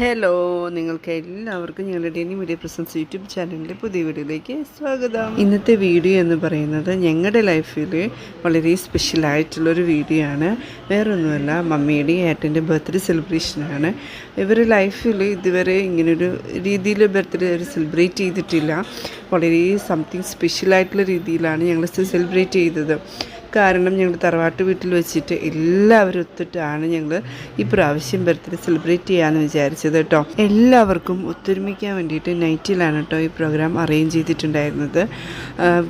Hello നിങ്ങൾക്ക് എല്ലാവർക്കും ഞങ്ങളുടെ ഇനി മീഡിയ പ്രസൻസ് യൂട്യൂബ് ചാനലിന്റെ പുതിയ വീഡിയോയിലേക്ക് സ്വാഗതം. ഇന്നത്തെ വീഡിയോ എന്ന് പറയുന്നത് ഞങ്ങളുടെ ലൈഫിൽ വളരെ സ്പെഷ്യലായിട്ടുള്ളൊരു വീഡിയോ ആണ്. വേറൊന്നുമല്ല മമ്മിയുടെയും ഏട്ടന്റെ ബർത്ത്ഡേ സെലിബ്രേഷനാണ് ഇവർ ലൈഫിൽ ഇതുവരെ ഇങ്ങനൊരു രീതിയിൽ ബർത്ത്ഡേ അവർ സെലിബ്രേറ്റ് ചെയ്തിട്ടില്ല. വളരെ സംതിങ് സ്പെഷ്യലായിട്ടുള്ള രീതിയിലാണ് ഞങ്ങൾ സെലിബ്രേറ്റ് ചെയ്തത്. കാരണം ഞങ്ങൾ തറവാട്ട് വീട്ടിൽ വെച്ചിട്ട് എല്ലാവരും ഒത്തിട്ടാണ് ഞങ്ങൾ ഈ പ്രാവശ്യം ബർത്ത്ഡേ സെലിബ്രേറ്റ് ചെയ്യാമെന്ന് വിചാരിച്ചത് കേട്ടോ. എല്ലാവർക്കും ഒത്തൊരുമിക്കാൻ വേണ്ടിയിട്ട് നൈറ്റിലാണ് കേട്ടോ ഈ പ്രോഗ്രാം അറേഞ്ച് ചെയ്തിട്ടുണ്ടായിരുന്നത്.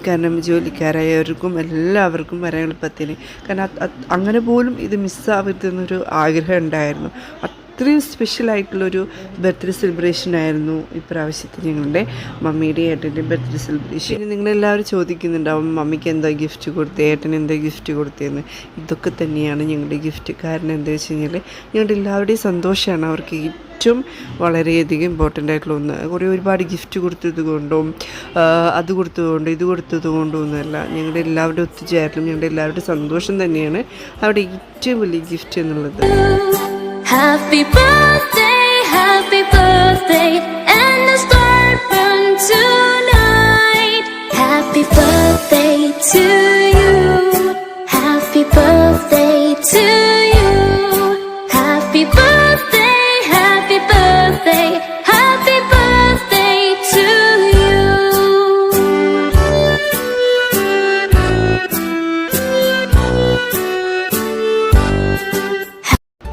കാരണം ജോലിക്കാരായവർക്കും എല്ലാവർക്കും വരാൻ എളുപ്പത്തിന്. കാരണം അങ്ങനെ പോലും ഇത് മിസ്സാവരുതെന്നൊരു ആഗ്രഹം ഉണ്ടായിരുന്നു. അത്രയും സ്പെഷ്യലായിട്ടുള്ളൊരു ബർത്ത്ഡേ സെലിബ്രേഷൻ ആയിരുന്നു ഇപ്രാവശ്യത്തെ ഞങ്ങളുടെ മമ്മിയുടെ ഏട്ടന്റെ ബർത്ത്ഡേ സെലിബ്രേഷൻ ഇനി നിങ്ങളെല്ലാവരും ചോദിക്കുന്നുണ്ടാവും മമ്മിക്ക് എന്താ ഗിഫ്റ്റ് കൊടുത്തേ? ഏട്ടന് എന്താ ഗിഫ്റ്റ് കൊടുത്തതെന്ന് ഇതൊക്കെ തന്നെയാണ് ഞങ്ങളുടെ ഗിഫ്റ്റ് കാരണം എന്താ വെച്ച് കഴിഞ്ഞാൽ ഞങ്ങളുടെ എല്ലാവരുടെയും സന്തോഷമാണ്. അവർക്ക് ഏറ്റവും വളരെയധികം ഇമ്പോർട്ടന്റ് ആയിട്ടുള്ള ഒന്ന്. കുറേ ഒരുപാട് ഗിഫ്റ്റ് കൊടുത്തത് കൊണ്ടും അത് കൊടുത്തത് കൊണ്ടും ഇത് കൊടുത്തത് കൊണ്ടും ഒന്നുമല്ല. ഞങ്ങളുടെ എല്ലാവരുടെ ഒത്തുചേരലും ഞങ്ങളുടെ എല്ലാവരുടെയും സന്തോഷം തന്നെയാണ് അവിടെ ഏറ്റവും വലിയ ഗിഫ്റ്റ് എന്നുള്ളത്. Happy birthday, happy birthday, and the star burn tonight. Happy birthday to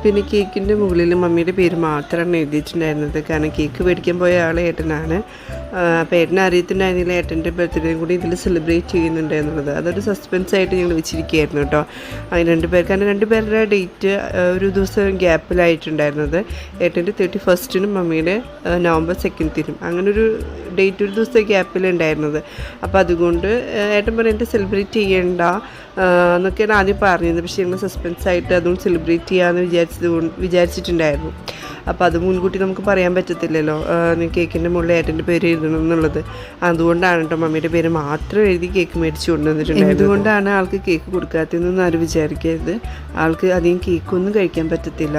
പിന്നെ കേക്കിന്റെ മുകളിൽ മമ്മിയുടെ പേര് മാത്രമാണ് എഴുതിയിട്ടുണ്ടായിരുന്നത്. കാരണം കേക്ക് മേടിക്കാൻ പോയ ആൾ ഏട്ടനാണ്. അപ്പോൾ അറിയത്തിണ്ടായിരുന്നില്ല ഏട്ടന്റെ ബർത്ത്ഡേയും കൂടി ഇതിൽ സെലിബ്രേറ്റ് ചെയ്യുന്നുണ്ട് എന്നുള്ളത്. അതൊരു സസ്പെൻസ് ആയിട്ട് ഞങ്ങൾ വെച്ചിരിക്കുകയായിരുന്നു കേട്ടോ. അത് രണ്ട് പേർക്ക് കാരണം രണ്ട് പേരുടെ ഡേറ്റ് ഒരു ദിവസം ഗ്യാപ്പിലായിട്ടുണ്ടായിരുന്നത് ഏട്ടന്റെ തേർട്ടി ഫസ്റ്റിനും മമ്മിയുടെ നവംബർ സെക്കൻഡിനും അങ്ങനെ ഒരു ഡേറ്റ് ഒരു ദിവസത്തെ ഗ്യാപ്പിലുണ്ടായിരുന്നത് അപ്പോൾ അതുകൊണ്ട് ഏട്ടൻ പറയുന്നത് സെലിബ്രേറ്റ് ചെയ്യേണ്ട? എന്നൊക്കെയാണ് ആദ്യം പറഞ്ഞത് പക്ഷേ ഞങ്ങൾ സസ്പെൻസ് ആയിട്ട് അതും സെലിബ്രേറ്റ് ചെയ്യാമെന്ന് വിചാരിച്ചത് വിചാരിച്ചിട്ടുണ്ടായിരുന്നു. അപ്പോൾ അത് മുൻകൂട്ടി നമുക്ക് പറയാൻ പറ്റത്തില്ലല്ലോ. കേക്കിന്റെ മുകളിൽ ഏട്ടന്റെ പേര് എഴുതണം എന്നുള്ളത്. അതുകൊണ്ടാണ് കേട്ടോ മമ്മിയുടെ പേര് മാത്രം എഴുതി കേക്ക് മേടിച്ച് കൊണ്ടുവന്നിട്ടുണ്ട് എന്തുകൊണ്ടാണ് ആൾക്ക് കേക്ക് കൊടുക്കാത്തതെന്നൊന്നും ആരും വിചാരിക്കരുത്. ആൾക്ക് അധികം കേക്കൊന്നും കഴിക്കാൻ പറ്റത്തില്ല.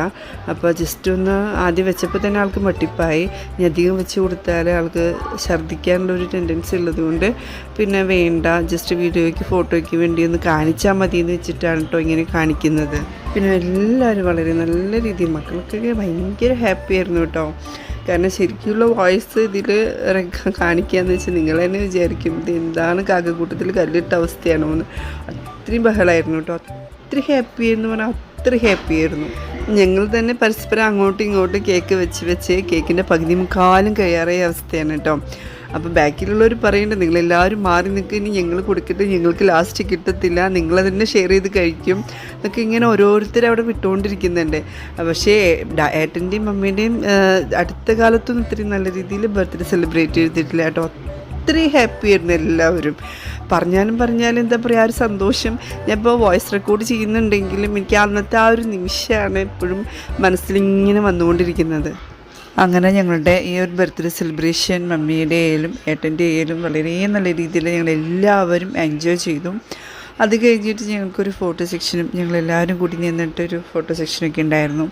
അപ്പോൾ ജസ്റ്റ് ഒന്ന് ആദ്യം വെച്ചപ്പോൾ തന്നെ ആൾക്ക് മട്ടിപ്പായി. ഇനി അധികം വെച്ച് കൊടുത്താൽ ആൾക്ക് ഛർദ്ദിക്കാനുള്ള ഒരു ടെൻഡൻസി ഉള്ളതുകൊണ്ട് പിന്നെ വേണ്ട. ജസ്റ്റ് വീഡിയോയ്ക്ക് ഫോട്ടോയ്ക്ക് വേണ്ടി ഒന്ന് കാണിച്ചാൽ മതി എന്ന് വെച്ചിട്ടാണ് കേട്ടോ ഇങ്ങനെ കാണിക്കുന്നത്. പിന്നെ എല്ലാവരും വളരെ നല്ല രീതിയിൽ മക്കൾക്കൊക്കെ ഭയങ്കര ഹാപ്പി ആയിരുന്നു കേട്ടോ. കാരണം ശരിക്കുള്ള വോയിസ് ഇതിൽ കാണിക്കാന്ന് വെച്ചാൽ നിങ്ങൾ തന്നെ വിചാരിക്കും ഇത് എന്താണ് കാക്കക്കൂട്ടത്തിൽ കല്ലിട്ട അവസ്ഥയാണോ എന്ന്. അത്രയും ബഹളമായിരുന്നു കേട്ടോ. അത്ര ഹാപ്പി ആയിരുന്നു പറഞ്ഞാൽ അത്ര ഹാപ്പി ആയിരുന്നു. ഞങ്ങൾ തന്നെ പരസ്പരം അങ്ങോട്ടും ഇങ്ങോട്ടും കേക്ക് വെച്ച് വെച്ച് കേക്കിന്റെ പകുതി മുക്കാലും കയ്യാറിയ അവസ്ഥയാണ് കേട്ടോ. അപ്പോൾ ബാക്കിലുള്ളവർ പറയുന്നുണ്ട് നിങ്ങളെല്ലാവരും മാറി നിൽക്കുക ഇനി ഞങ്ങൾ കൊടുക്കട്ടെ ഞങ്ങൾക്ക് ലാസ്റ്റ് കിട്ടത്തില്ല നിങ്ങൾ ഷെയർ ചെയ്ത് കഴിക്കും. എന്നൊക്കെ ഇങ്ങനെ ഓരോരുത്തർ അവിടെ വിട്ടുകൊണ്ടിരിക്കുന്നുണ്ട് പക്ഷേ ഏട്ടന്റെയും മമ്മീന്റെയും അടുത്ത കാലത്തൊന്നും ഇത്രയും നല്ല രീതിയിൽ ബർത്ത്ഡേ സെലിബ്രേറ്റ് ചെയ്തിട്ടില്ല. കേട്ടോ ഒത്തിരി ഹാപ്പി ആയിരുന്നു എല്ലാവരും. പറഞ്ഞാലും പറഞ്ഞാലും എന്താ പറയുക ആ ഒരു സന്തോഷം. ഞാൻ ഇപ്പോൾ വോയിസ് റെക്കോർഡ് ചെയ്യുന്നുണ്ടെങ്കിലും എനിക്ക് അന്നത്തെ ആ ഒരു നിമിഷമാണ് എപ്പോഴും മനസ്സിലിങ്ങനെ വന്നുകൊണ്ടിരിക്കുന്നത്. അങ്ങനെ ഞങ്ങളുടെ ഈ ഒരു ബർത്ത്ഡേ സെലിബ്രേഷൻ മമ്മിയുടെ ആയാലും ഏട്ടന്റെ ആയാലും വളരെ നല്ല രീതിയിൽ ഞങ്ങൾ എല്ലാവരും എൻജോയ് ചെയ്തു. അത് കഴിഞ്ഞിട്ട് ഞങ്ങൾക്കൊരു ഫോട്ടോ സെക്ഷനും ഞങ്ങളെല്ലാവരും കൂടി നിന്നിട്ടൊരു ഫോട്ടോ സെക്ഷനൊക്കെ ഉണ്ടായിരുന്നു.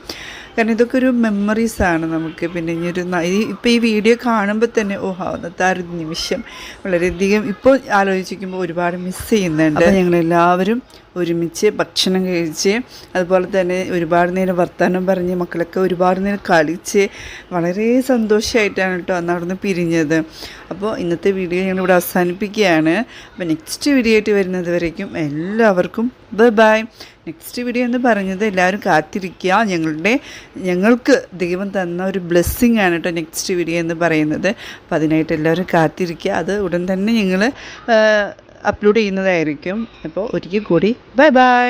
കാരണം ഇതൊക്കെ ഒരു മെമ്മറീസാണ് നമുക്ക്. പിന്നെ ഇനി ഒരു ഈ വീഡിയോ കാണുമ്പോൾ തന്നെ ഓ അന്നത്തെ ആ ഒരു നിമിഷം വളരെയധികം ഇപ്പോൾ ആലോചിക്കുമ്പോൾ ഒരുപാട് മിസ് ചെയ്യുന്നുണ്ട്. ഞങ്ങളെല്ലാവരും ഒരുമിച്ച് ഭക്ഷണം കഴിച്ച് അതുപോലെ തന്നെ ഒരുപാട് നേരം വർത്തമാനം പറഞ്ഞ് മക്കളൊക്കെ ഒരുപാട് നേരം കളിച്ച് വളരെ സന്തോഷമായിട്ടാണ് കേട്ടോ അന്ന് അവിടുന്ന് പിരിഞ്ഞത്. അപ്പോൾ ഇന്നത്തെ വീഡിയോ ഞങ്ങളിവിടെ അവസാനിപ്പിക്കുകയാണ്. അപ്പോൾ നെക്സ്റ്റ് വീഡിയോ ആയിട്ട് വരുന്നത് വരേക്കും എല്ലാവർക്കും ബൈ ബൈ. നെക്സ്റ്റ് വീഡിയോ എന്ന് പറഞ്ഞത് എല്ലാവരും കാത്തിരിക്കുക. ഞങ്ങളുടെ ഞങ്ങൾക്ക് ദൈവം തന്ന ഒരു ബ്ലെസ്സിങ് ആണ് കേട്ടോ നെക്സ്റ്റ് വീഡിയോ എന്ന് പറയുന്നത്. അപ്പോൾ അതിനായിട്ട് എല്ലാവരും കാത്തിരിക്കുക. അത് ഉടൻ തന്നെ ഞങ്ങൾ അപ്ലോഡ് ചെയ്യുന്നതായിരിക്കും. അപ്പോൾ ഒരിക്കൽ കൂടി ബൈ ബൈ